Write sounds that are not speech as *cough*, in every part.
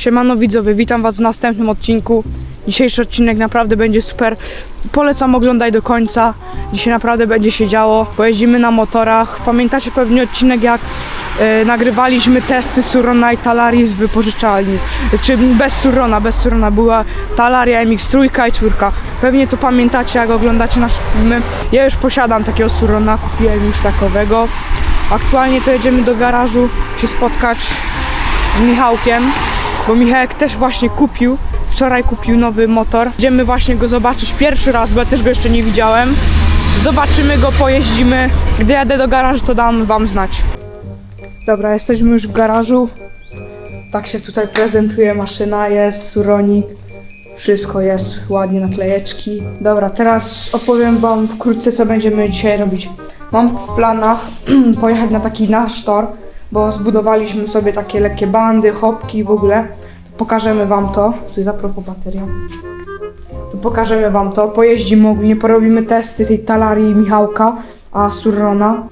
Siemano widzowie, witam was w następnym odcinku. Dzisiejszy odcinek naprawdę będzie super. Polecam oglądaj do końca. Dzisiaj naprawdę będzie się działo. Pojeździmy na motorach. Pamiętacie pewnie odcinek jak e, nagrywaliśmy testy Surona i Talarii z wypożyczalni. Czy bez Surona, bez Surona była Talaria MX trójka i czwórka. Pewnie to pamiętacie jak oglądacie nasze filmy. Ja już posiadam takiego Surona, kupiłem już takowego. Aktualnie to jedziemy do garażu się spotkać z Michałkiem, bo Michałek też właśnie kupił, wczoraj kupił nowy motor. Idziemy właśnie go zobaczyć pierwszy raz, bo ja też go jeszcze nie widziałem. Zobaczymy go, pojeździmy. Gdy jadę do garażu, to dam wam znać. Dobra, jesteśmy już w garażu. Tak się tutaj prezentuje maszyna, jest suronik. Wszystko jest ładnie, naklejeczki. Dobra, teraz opowiem wam wkrótce, co będziemy dzisiaj robić. Mam w planach *clears throat* pojechać na taki nasz tor, bo zbudowaliśmy sobie takie lekkie bandy, hopki w ogóle. Pokażemy wam to. Tu jest propos bateria. To pokażemy wam to. Pojeździmy ogólnie, porobimy testy tej Talarii Michałka, a Surrona.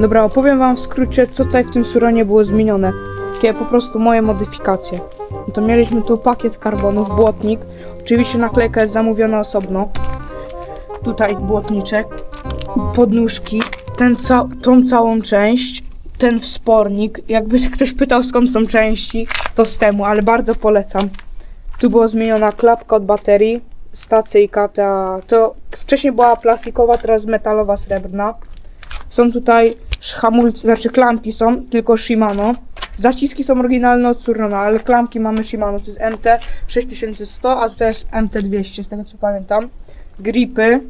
Dobra, opowiem wam w skrócie, co tutaj w tym Suronie było zmienione. Takie po prostu moje modyfikacje. No to mieliśmy tu pakiet karbonów, błotnik. Oczywiście naklejka jest zamówiona osobno. Tutaj błotniczek, podnóżki, ten ca tą całą część, ten wspornik. Jakby ktoś pytał skąd są części, to z temu, ale bardzo polecam. Tu była zmieniona klapka od baterii, stacyjka ta, to wcześniej była plastikowa, teraz metalowa, srebrna. Są tutaj hamulce, znaczy klamki są, tylko Shimano. Zaciski są oryginalne od Surrona, ale klamki mamy Shimano, to jest MT 6100, a tutaj jest MT 200, z tego co pamiętam. Gripy,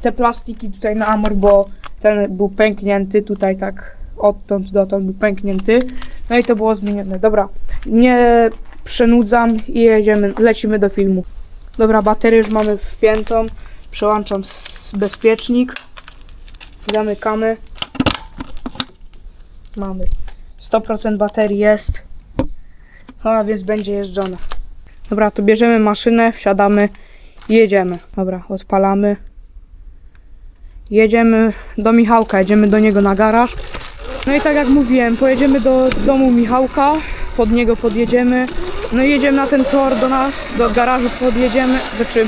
te plastiki tutaj na Amor, bo ten był pęknięty, tutaj tak odtąd dotąd był pęknięty. No i to było zmienione. Dobra, nie przenudzam i jedziemy, lecimy do filmu. Dobra, baterię już mamy wpiętą, przełączam bezpiecznik, zamykamy. Mamy 100% baterii jest, no a więc będzie jeżdżone. Dobra, to bierzemy maszynę, wsiadamy i jedziemy. Dobra, odpalamy. Jedziemy do Michałka, jedziemy do niego na garaż. No i tak jak mówiłem, pojedziemy do domu Michałka, pod niego podjedziemy. No i jedziemy na ten tor do nas, do garażu podjedziemy, znaczy,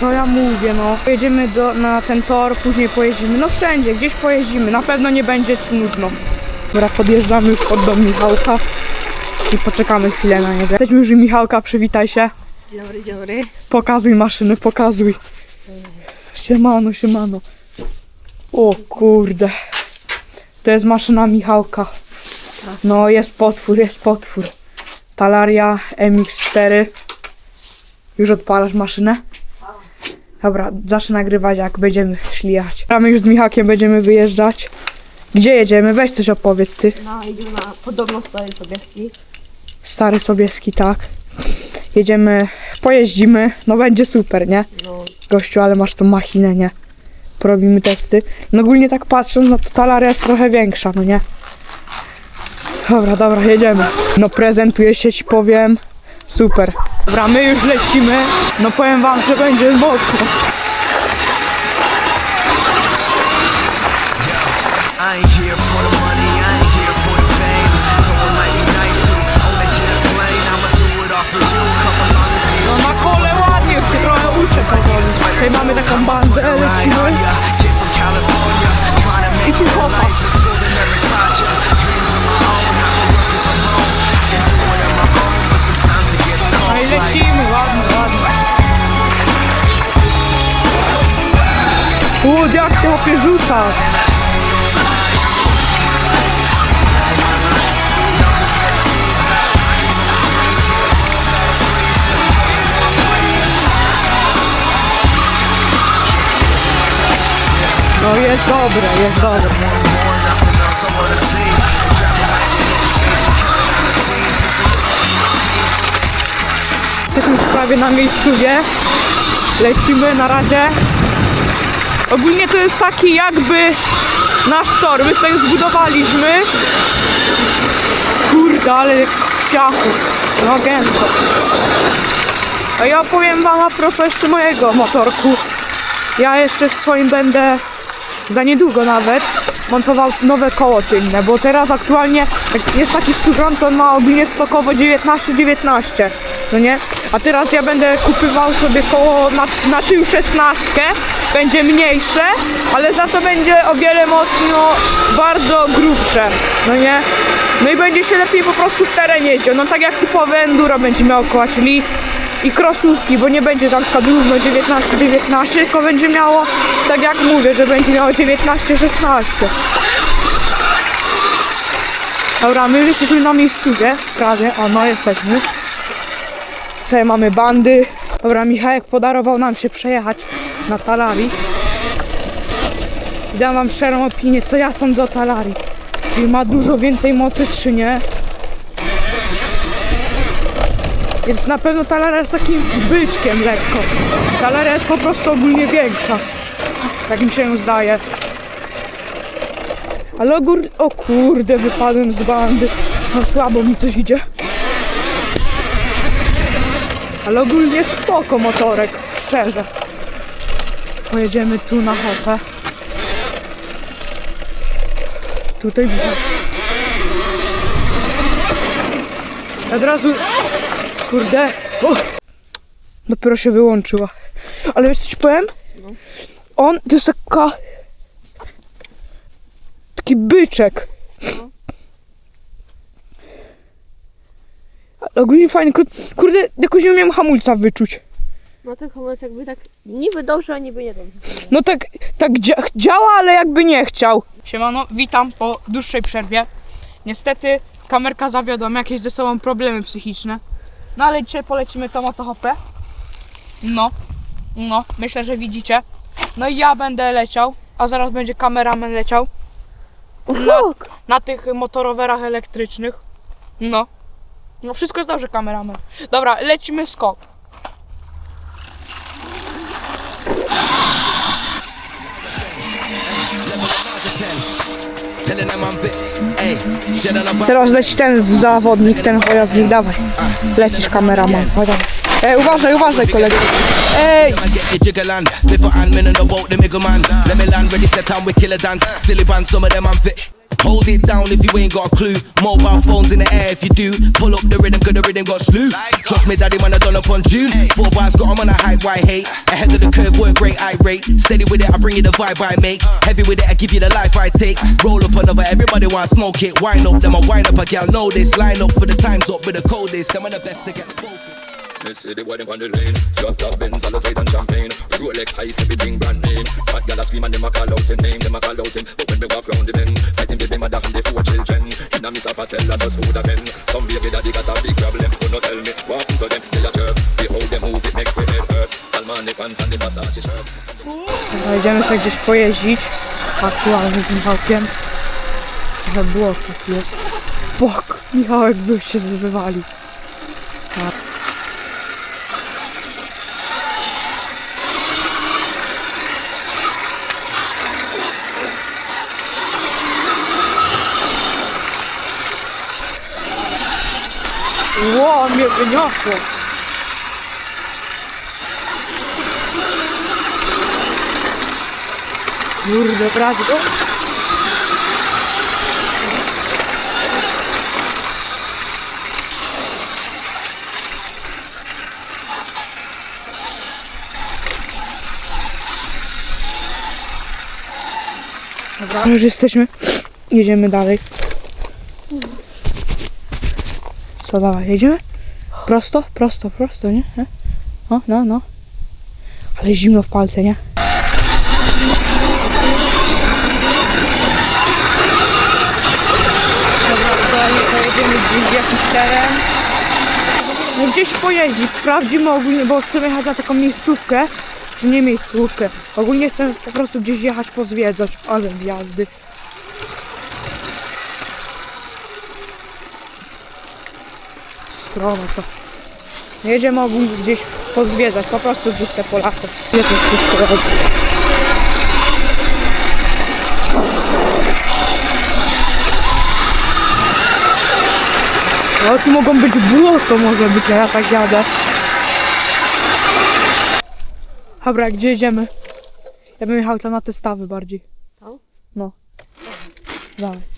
co ja mówię, no. Pojedziemy do, na ten tor, później pojeździmy, no wszędzie, gdzieś pojeździmy, na pewno nie będzie nudno. Dobra, podjeżdżamy już pod dom Michałka i poczekamy chwilę na niego. Jesteśmy już u Michałka, przywitaj się. Dzień dobry, dzień dobry. Pokazuj maszyny, pokazuj. Siemano, siemano. O kurde. To jest maszyna Michałka. No jest potwór, jest potwór. Talaria MX4. Już odpalasz maszynę? Dobra, zacznę nagrywać jak będziemy szli jechać. A my już z Michałkiem będziemy wyjeżdżać. Gdzie jedziemy? Weź coś opowiedz ty. No, idziemy na podobno stary Sobieski. Stary Sobieski, tak. Jedziemy, pojeździmy, no będzie super, nie? No, Gościu, ale masz tą machinę, nie? Porobimy testy. No ogólnie tak patrząc, no to talaria jest trochę większa, no nie? Dobra, dobra, jedziemy. No prezentuje się, ci powiem. Super. Dobra, my już lecimy. No powiem wam, że będzie mocno. No na kole ładnie, już się trochę uczę. Tutaj mamy taką bandę, ty opie rzucasz? No jest dobre, jest dobre. Jesteśmy prawie na miejscówie. Lecimy na razie. Ogólnie to jest taki jakby nasz tor. My tutaj zbudowaliśmy. Kurde, ale piachu. No gęsto. A ja opowiem wam a propos jeszcze mojego motorku. Ja jeszcze w swoim będę za niedługo nawet. Montował nowe koło tylne, bo teraz aktualnie jak jest taki skórzon, to on ma ogólnie stokowo 19-19, no nie? A teraz ja będę kupywał sobie koło na, na tył 16, będzie mniejsze, ale za to będzie o wiele mocno bardzo grubsze, no nie? No i będzie się lepiej po prostu w terenie jeździł, no tak jak typowe enduro będzie miał koła, czyli i krosówki, bo nie będzie przykład równo 19-19, tylko będzie miało, tak jak mówię, że będzie miało 19-16. Dobra, my jesteśmy na miejscu, nie? Prawie, o no jesteśmy. Tutaj mamy bandy. Dobra, Michałek podarował nam się przejechać na Talari. I dam wam szczerą opinię, co ja sądzę o Talari. Czy ma dużo więcej mocy, czy nie? Jest na pewno Talara jest takim byczkiem lekko. Talara jest po prostu ogólnie większa. Tak mi się zdaje. Ale ogór... O kurde, wypadłem z bandy. No słabo mi coś idzie. Ale ogólnie spoko motorek, szczerze. Pojedziemy tu na hopę. Tutaj widzę. Od razu... Kurde. O! Dopiero się wyłączyła. Ale wiesz co ci powiem? On to jest taka... Taki byczek. Ale ogólnie fajny. kur- Kurde, jakoś nie umiem hamulca wyczuć. No ten hamulec jakby tak niby dobrze, a niby nie dobrze. No tak, tak dzia- działa, ale jakby nie chciał. Siemano, witam po dłuższej przerwie. Niestety kamerka zawiodła, ma jakieś ze sobą problemy psychiczne. No ale dzisiaj polecimy tą oto hopę. No, no, myślę, że widzicie. No i ja będę leciał, a zaraz będzie kameraman leciał. Na, na tych motorowerach elektrycznych. No. No wszystko jest dobrze, kameraman. Dobra, lecimy skok. Telling them I'm fit. Teraz leci ten zawodnik, ten wojownik, dawaj. Lecisz kameraman, chodź. Ej, uważaj, uważaj kolego. Ej. Hold it down if you ain't got a clue. Mobile phones in the air if you do. Pull up the rhythm, cause the rhythm got slew. Trust me, daddy, I done up on June. Four bars on a high, hate? Ahead of the curve, work great, I rate. Steady with it, I bring you the vibe I make. Heavy with it, I give you the life I take. Roll up another, everybody want smoke it. Wind up, them I wind up, a girl know this. Line up for the times up with the coldest. Them are the best to get. Me see the them on the lane Drop top Benz, Alizade and champagne Rolex ice, everything brand name Hot gal a scream and them a call out him name Them a call out him But when me walk round the bend Sighting baby mother and the four children Inna me sapa tell her just food a pen Some baby daddy got a big problem Who no tell me What happened to them They a Będziemy sobie gdzieś pojeździć. Aktualnie z Michałkiem. Trochę błoto tu jest. Bok, Michałek by się wywalił. Tak. Ło, mnie wyniosło. Kurde, prawie. Dobra, już jesteśmy. Jedziemy dalej. Co, dawaj, jedziemy? Prosto, prosto, prosto, nie? Nie? No, no, no. Ale zimno w palce, nie? Aktualnie w jakiś teren. No gdzieś pojeździć, sprawdzimy ogólnie, bo chcemy jechać na taką miejscówkę. Czy nie miejscówkę. Ogólnie chcę po prostu gdzieś jechać pozwiedzać, ale zjazdy. Strona to. Jedziemy ogólnie gdzieś pozwiedzać, po prostu gdzieś se Polaków. Gdzie to wszystko robi? No tu mogą być błoto może być, ja tak jadę. Dobra, gdzie jedziemy? Ja bym jechał tam na te stawy bardziej. Tam? No. Dawaj.